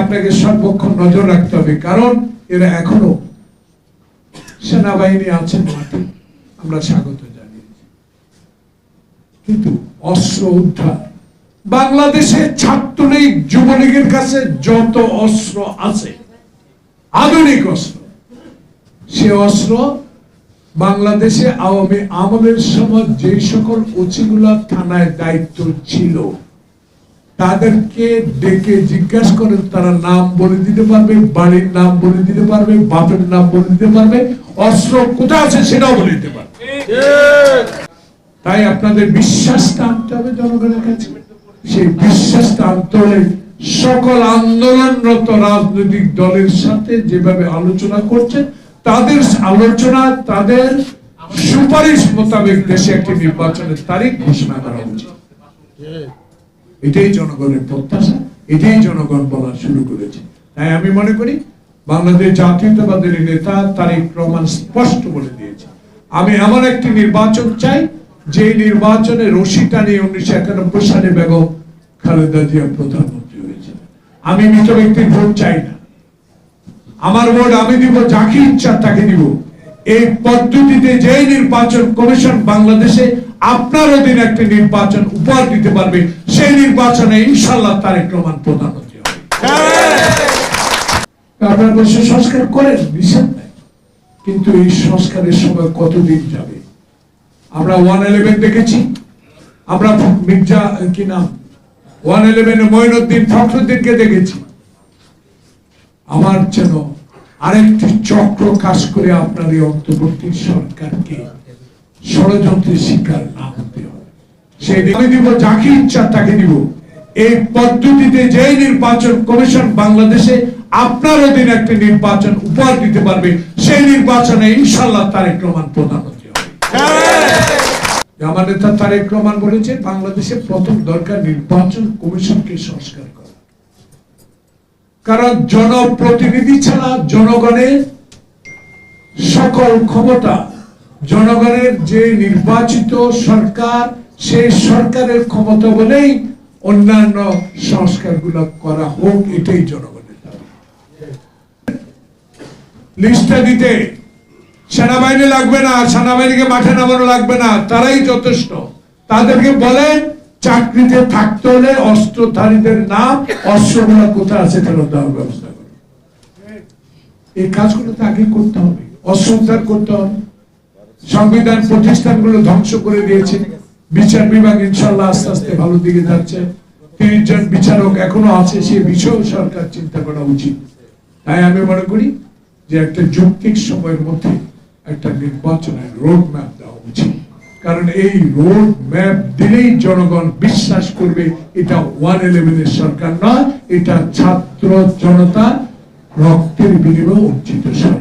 আপনাকে সর্বক্ষণ নজর রাখতে হবে, কারণ এরা এখনও সেনাবাহিনী আছেন মাঠে। আমরা স্বাগত জানিয়েছি। কিন্তু অস্ত্র উদ্ধার বাংলাদেশে ছাত্রলীগ যুবলীগের কাছে যত অস্ত্র আছে, আধুনিক অস্ত্র, সে অস্ত্র বাংলাদেশে আওয়ামী আমলের সময় যে সকল ওচিগুলা থানায় দায়িত্ব ছিল তাদেরকে ডেকে জিজ্ঞাসা করে তারা নাম বলে দিতে পারবে, বাড়ির নাম বলে দিতে পারবে, বাপের নাম বলে দিতে পারবে, অস্ত্র কোথায় আছে সেটাও বলে দিতে পারবে। তাই আপনাদের বিশ্বাসটা আনতে হবে জনগণের কাছে। সেই বিশ্বাসটা আনতে হলে সকল আন্দোলনরত রাজনৈতিক দলের সাথে যেভাবে আলোচনা করছেন, তাদের আলোচনা, তাদের সুপারিশ মোতাবেক দেশে একটি নির্বাচনের তারিখ ঘোষণা করা উচিত এটাই জনগণের প্রত্যাশা, এটাই জনগণ বলা শুরু করেছে। তাই আমি মনে করি, বাংলাদেশ জাতীয়তাবাদের নেতা তারিক রহমান স্পষ্ট বলে দিয়েছে। আমি এমন একটি নির্বাচন চাই যে নির্বাচনে রশি টানিয়ে উনিশশো একানব্বই সালে বেগম খালেদা জিয়া প্রধানমন্ত্রী হয়েছে আমি মৃত ব্যক্তির ভোট চাই না। আমার ভোট আমি দিব, যাকে ইচ্ছা তাকে দিব। এই পদ্ধতিতে যে নির্বাচন কমিশন বাংলাদেশে আপনার অধীনে একটি নির্বাচন উপহার দিতে পারবে সেই নির্বাচনে ইনশাল্লাহ তারেক রহমান প্রধানমন্ত্রী হবে। আপনার বসে সংস্কার করেন নিষেধ নাই। কিন্তু এই সংস্কারের সময় কতদিন যাবে? আমরা ওয়ান ইলেভেন দেখেছি। আমরা মির্জা কি নাম? ওয়ান ইলেভেনে মঈনুদ্দিন ফখরুদ্দিনকে দেখেছি। আমার যেন আরেকটি চক্র কাজ করে আপনার এই অন্তর্বর্তী সরকারকে ষড়যন্ত্রের শিকার না হতে হবে। সেই দিব যাকে ইচ্ছা তাকে দিব। এই পদ্ধতিতে যে নির্বাচন কমিশন বাংলাদেশে আপনার অধীনে একটি নির্বাচন উপহার দিতে পারবে সেই নির্বাচনে ইনশাল্লাহ তারেক রহমান প্রধানমন্ত্রী হবে। আমার নেতা তারেক রহমান বলেছে বাংলাদেশে প্রথম দরকার নির্বাচন কমিশনকে সংস্কার করা। কারণ জনপ্রতিনিধি ছাড়া জনগণের সকল ক্ষমতা, জনগণের যে নির্বাচিত সরকার, সেই সরকারের ক্ষমতা বলেই অন্যান্য সংস্কারগুলো করা হোক, এটাই জনগণের লিস্টটা দিতে সেনাবাহিনী লাগবে না, সেনাবাহিনীকে মাঠে নামানো লাগবে না, তারাই যথেষ্ট। তাদেরকে বলেন চাকরিতে থাকতে হলে অস্ত্রধারীদের নাম, অস্ত্রগুলো কোথায় আছে ফেরত দেওয়ার ব্যবস্থা করুন এই কাজগুলো তাকে করতে হবে। অস্ত্র উদ্ধার করতে হবে। সংবিধান প্রতিষ্ঠানগুলো ধ্বংস করে দিয়েছে। বিচার বিভাগ ইনশাল্লাহ আস্তে আস্তে ভালো দিকে যাচ্ছে। তিরিশ জন বিচারক এখনও আছে, সে বিষয়েও সরকার চিন্তা করা উচিত। তাই আমি মনে করি যে একটা যৌক্তিক সময়ের মধ্যে একটা নির্বাচনের রোড ম্যাপ দেওয়া উচিত। কারণ এই রোড ম্যাপ দিলেই জনগণ বিশ্বাস করবে, এটা ওয়ান ইলেভেনের সরকার নয়, এটা ছাত্র জনতা রক্তের বিনিময়ে অর্জিত সরকার।